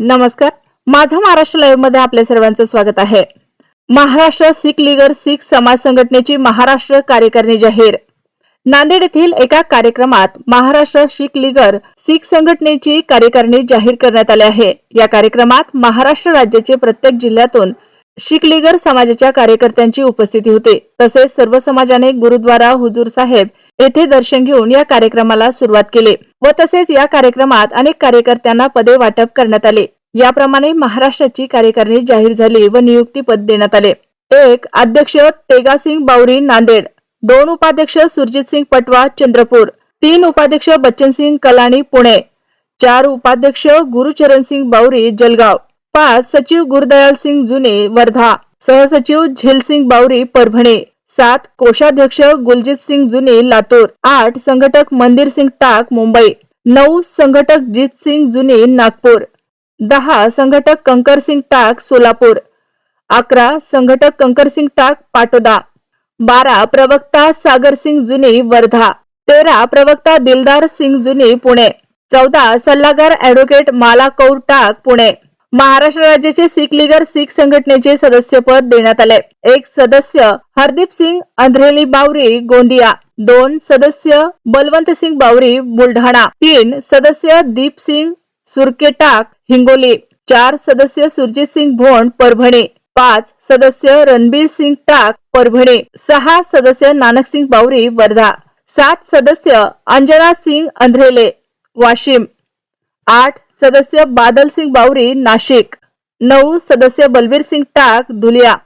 नमस्कार. माझा महाराष्ट्र लाईव्हमध्ये आपल्या सर्वांचं स्वागत आहे. महाराष्ट्र सिख लीगर सिख समाज संघटनेची महाराष्ट्र कार्यकारिणी जाहीर. नांदेड येथील एका कार्यक्रमात महाराष्ट्र सिख लीगर सिख संघटनेची कार्यकारिणी जाहीर करण्यात आली आहे. या कार्यक्रमात महाराष्ट्र राज्याचे प्रत्येक जिल्ह्यातून शिख लीगर समाजाच्या कार्यकर्त्यांची उपस्थिती होती. तसेच सर्व समाजाने गुरुद्वारा हुजूर साहेब येथे दर्शन घेऊन या कार्यक्रमाला सुरुवात केली व तसेच या कार्यक्रमात अनेक कार्यकर्त्यांना पदे वाटप करण्यात आले. याप्रमाणे महाराष्ट्राची कार्यकारिणी जाहीर झाली व नियुक्ती पद देण्यात आले. एक अध्यक्ष तेगासिंग बावरी नांदेड. दोन उपाध्यक्ष सुरजित सिंग पटवा चंद्रपूर. तीन उपाध्यक्ष बच्चन सिंग कलाणी पुणे. चार उपाध्यक्ष गुरुचरण सिंग बावरी जलगाव. पाच सचिव गुरदयाल सिंग जुने वर्धा. सहसचिव झेलसिंग बावरी परभणी. सात कोषाध्यक्ष गुलजित सिंग जुने लातूर. आठ संघटक मंदिर सिंग टाक मुंबई. नऊ संघटक जीत सिंग जुने नागपूर. दहा संघटक कंकर सिंग टाक सोलापूर. अकरा संघटक कंकर सिंग टाक पाटोदा. बारा प्रवक्ता सागर सिंग जुनी वर्धा. तेरा प्रवक्ता दिलदार सिंग जुनी पुणे. चौदा सल्लागार ऍडव्होकेट माला कौर टाक पुणे. महाराष्ट्र राज्याचे सिख लीगर सिख संघटनेचे सदस्यपद देण्यात आले. एक सदस्य हरदीप सिंग अंधरेली बावरी गोंदिया. दोन सदस्य बलवंत सिंग बावरी बुलढाणा. तीन सदस्य दीप सिंग सुरकेटाक हिंगोली. चार सदस्य सुरजित सिंग भोंड परभणी. पाच सदस्य रणबीर सिंग टाक परभणी. सहा सदस्य नानक सिंग बावरी वर्धा. सात सदस्य अंजना सिंग अंधरेले वाशिम. आठ सदस्य बादल सिंग बावरी नाशिक. नऊ सदस्य बलवीर सिंग टाक धुलिया.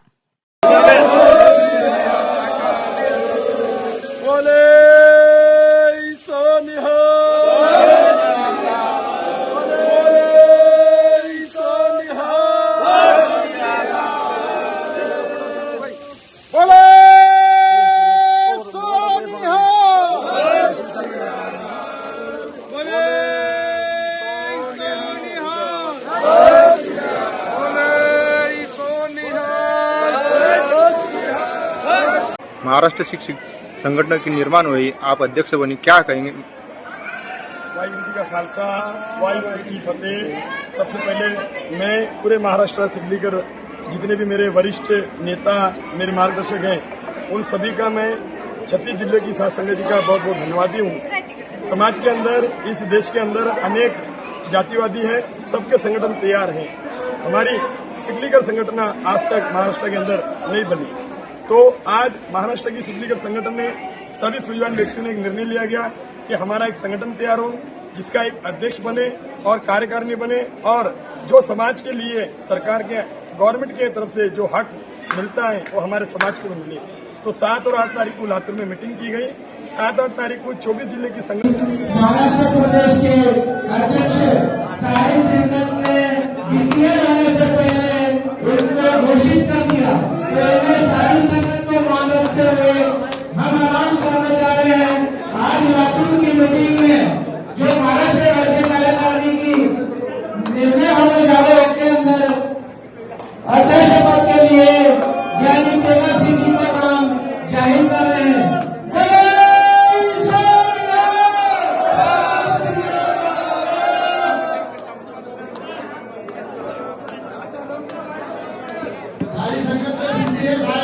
महाराष्ट्र शिक्षक संगठन की निर्माण हुई, आप अध्यक्ष बनी, क्या कहेंगे? वाहिगुरु का खालसा वाहिगुरु की फतेह। सबसे पहले मैं पूरे महाराष्ट्र से लेकर जितने भी मेरे वरिष्ठ नेता, मेरे मार्गदर्शक हैं, उन सभी का मैं छत्तीस ज़िले की साथ संगत का बहुत बहुत धन्यवादी हूँ। समाज के अंदर, इस देश के अंदर अनेक जातिवादी हैं, सबके संगठन तैयार हैं। हमारी सिकलीकर संगठन आज तक महाराष्ट्र के अंदर नहीं बनी। तो आज महाराष्ट्र की सिकलीकर संगठन ने सभी सुविधान व्यक्तियों ने एक निर्णय लिया गया कि हमारा एक संगठन तैयार हो, जिसका एक अध्यक्ष बने और कार्यकारिणी बने और जो समाज के लिए, सरकार के, गवर्नमेंट के तरफ़ से जो हक मिलता है, वो हमारे समाज को मिले। तो सात और आठ तारीख को लातूर में मीटिंग की गई। सात आठ तारीख को चौबीस ज़िले की संगठन महाराष्ट्र प्रदेश के अध्यक्ष ने मीटिंग में जो महाराष्ट्र राज्य कार्यकारिणी की निर्णय होने जा रहे उनके अंदर, अध्यक्ष पद के लिए ज्ञानी तेगा सिंह जी का नाम ज़ाहिर कर रहे हैं! सारी संगत